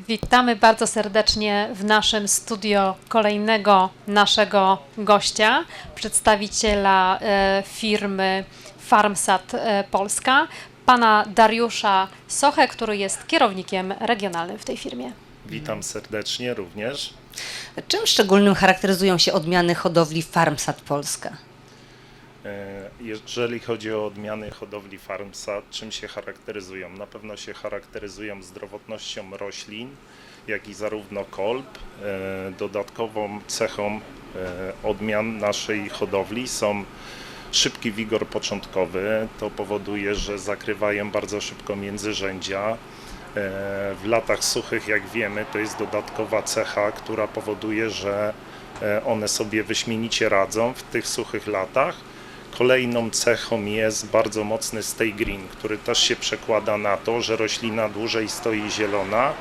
Witamy bardzo serdecznie w naszym studio kolejnego naszego gościa, przedstawiciela e, firmy Farmsat e, Polska, pana Dariusza Sochę, który jest kierownikiem regionalnym w tej firmie. Witam serdecznie również. Czym szczególnym charakteryzują się odmiany hodowli Farmsat Polska? E, Jeżeli chodzi o odmiany hodowli Farmsat, czym się charakteryzują? Na pewno się charakteryzują zdrowotnością roślin, jak i zarówno kolb. E, Dodatkową cechą e, odmian naszej hodowli są szybki wigor początkowy. To powoduje, że zakrywają bardzo szybko międzyrzędzia. W latach suchych, jak wiemy, to jest dodatkowa cecha, która powoduje, że one sobie wyśmienicie radzą w tych suchych latach. Kolejną cechą jest bardzo mocny stay green, który też się przekłada na to, że roślina dłużej stoi zielona.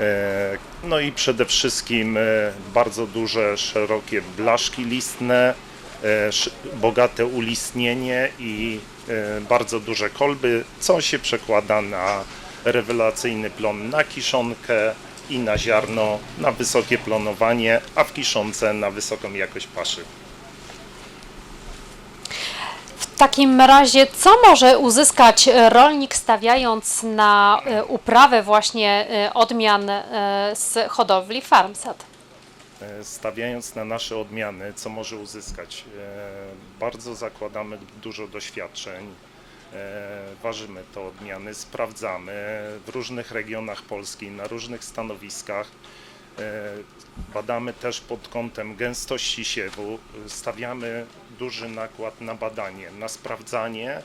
E, No i przede wszystkim e, bardzo duże, szerokie blaszki listne, e, bogate ulistnienie i bardzo duże kolby, co się przekłada na rewelacyjny plon na kiszonkę i na ziarno, na wysokie plonowanie, a w kiszonce na wysoką jakość paszy. W takim razie, co może uzyskać rolnik stawiając na e, uprawę właśnie e, odmian e, z hodowli Farmsat? Stawiając na nasze odmiany, co może uzyskać? Bardzo zakładamy dużo doświadczeń. Ważymy te odmiany, sprawdzamy w różnych regionach Polski, na różnych stanowiskach. E, Badamy też pod kątem gęstości siewu. Stawiamy duży nakład na badanie, na sprawdzanie,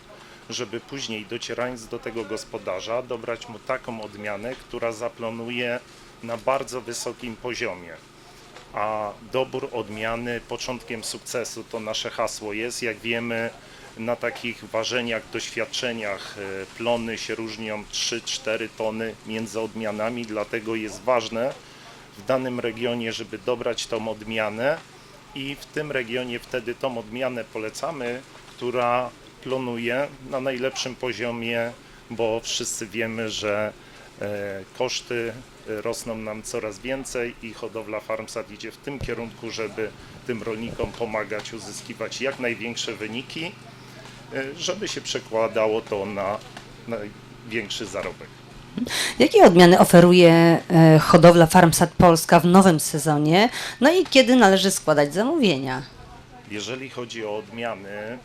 żeby później docierając do tego gospodarza, dobrać mu taką odmianę, która zaplanuje na bardzo wysokim poziomie a dobór odmiany początkiem sukcesu to nasze hasło jest. Jak wiemy, na takich ważeniach, doświadczeniach e, plony się różnią 3-4 tony między odmianami, dlatego jest ważne w danym regionie, żeby dobrać tą odmianę i w tym regionie wtedy tą odmianę polecamy, która plonuje na najlepszym poziomie, bo wszyscy wiemy, że e, koszty e, rosną nam coraz więcej i hodowla Farmsat idzie w tym kierunku, żeby tym rolnikom pomagać uzyskiwać jak największe wyniki, e, żeby się przekładało to na największy zarobek. Jakie odmiany oferuje e, hodowla Farmsat Polska w nowym sezonie? No i kiedy należy składać zamówienia? Jeżeli chodzi o odmiany, e,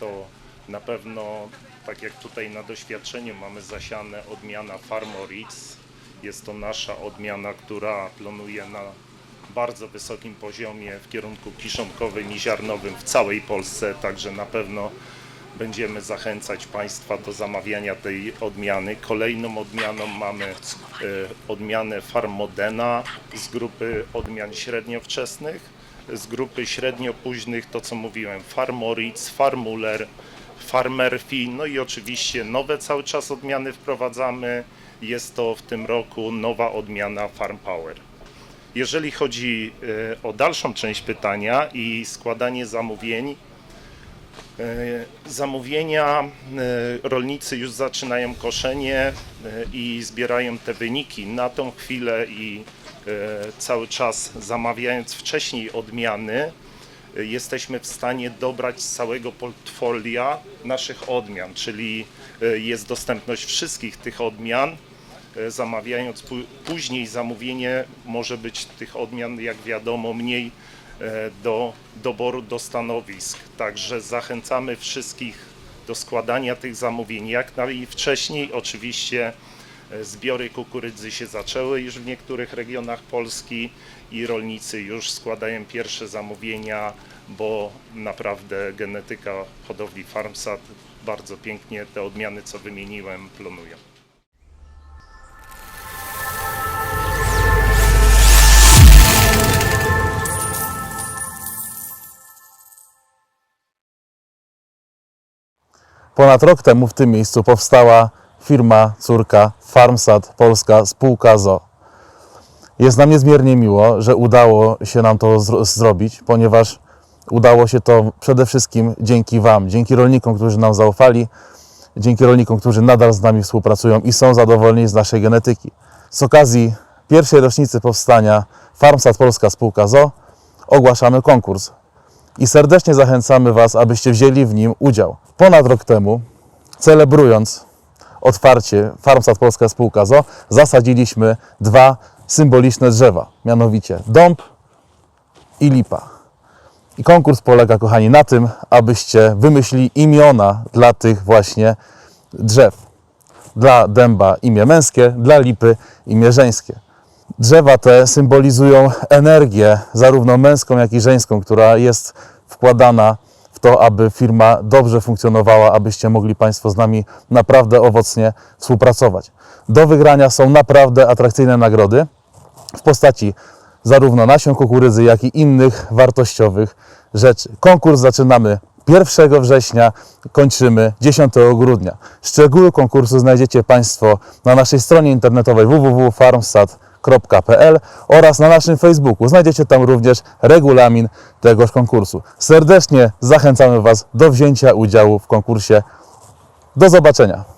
to na pewno, tak jak tutaj na doświadczeniu mamy zasiane odmiana Farmorix. Jest to nasza odmiana, która plonuje na bardzo wysokim poziomie w kierunku kiszonkowym i ziarnowym w całej Polsce, także na pewno będziemy zachęcać Państwa do zamawiania tej odmiany. Kolejną odmianą mamy e, odmianę Farmodena z grupy odmian średniowczesnych z grupy średnio późnych, to co mówiłem, Farmoritz, Farmuller, Farmerfi, no i oczywiście nowe cały czas odmiany wprowadzamy. Jest to w tym roku nowa odmiana Farm Power. Jeżeli chodzi e, o dalszą część pytania i składanie zamówień, zamówienia e, rolnicy już zaczynają koszenie e, i zbierają te wyniki. Na tą chwilę i e, cały czas zamawiając wcześniej odmiany, e, jesteśmy w stanie dobrać z całego portfolia naszych odmian, czyli e, jest dostępność wszystkich tych odmian. E, Zamawiając pó- później zamówienie może być tych odmian, jak wiadomo, mniej e, do doboru do stanowisk. Także zachęcamy wszystkich do składania tych zamówień jak najwcześniej. Oczywiście e, zbiory kukurydzy się zaczęły już w niektórych regionach Polski i rolnicy już składają pierwsze zamówienia, bo naprawdę genetyka hodowli Farmsat bardzo pięknie te odmiany, co wymieniłem, plonują. Ponad rok temu w tym miejscu powstała firma córka Farmsat Polska Spółka ZO. Jest nam niezmiernie miło, że udało się nam to zro- zrobić, ponieważ udało się to przede wszystkim dzięki Wam, dzięki rolnikom, którzy nam zaufali, dzięki rolnikom, którzy nadal z nami współpracują i są zadowoleni z naszej genetyki. z okazji pierwszej rocznicy powstania Farmsat Polska Spółka ZO ogłaszamy konkurs i serdecznie zachęcamy Was, abyście wzięli w nim udział. Ponad rok temu, celebrując otwarcie Farmsat Polska Spółka ZO, zasadziliśmy dwa symboliczne drzewa, mianowicie dąb i lipa. I konkurs polega, kochani, na tym, abyście wymyślili imiona dla tych właśnie drzew. Dla dęba imię męskie, dla lipy imię żeńskie. Drzewa te symbolizują energię, zarówno męską, jak i żeńską, która jest wkładana w to, aby firma dobrze funkcjonowała, abyście mogli Państwo z nami naprawdę owocnie współpracować. Do wygrania są naprawdę atrakcyjne nagrody w postaci zarówno nasion kukurydzy, jak i innych wartościowych rzeczy. Konkurs zaczynamy 1 września, kończymy 10 grudnia. Szczegóły konkursu znajdziecie Państwo na naszej stronie internetowej www.farmsat.pl oraz na naszym Facebooku. Znajdziecie tam również regulamin tegoż konkursu. Serdecznie zachęcamy Was do wzięcia udziału w konkursie. Do zobaczenia.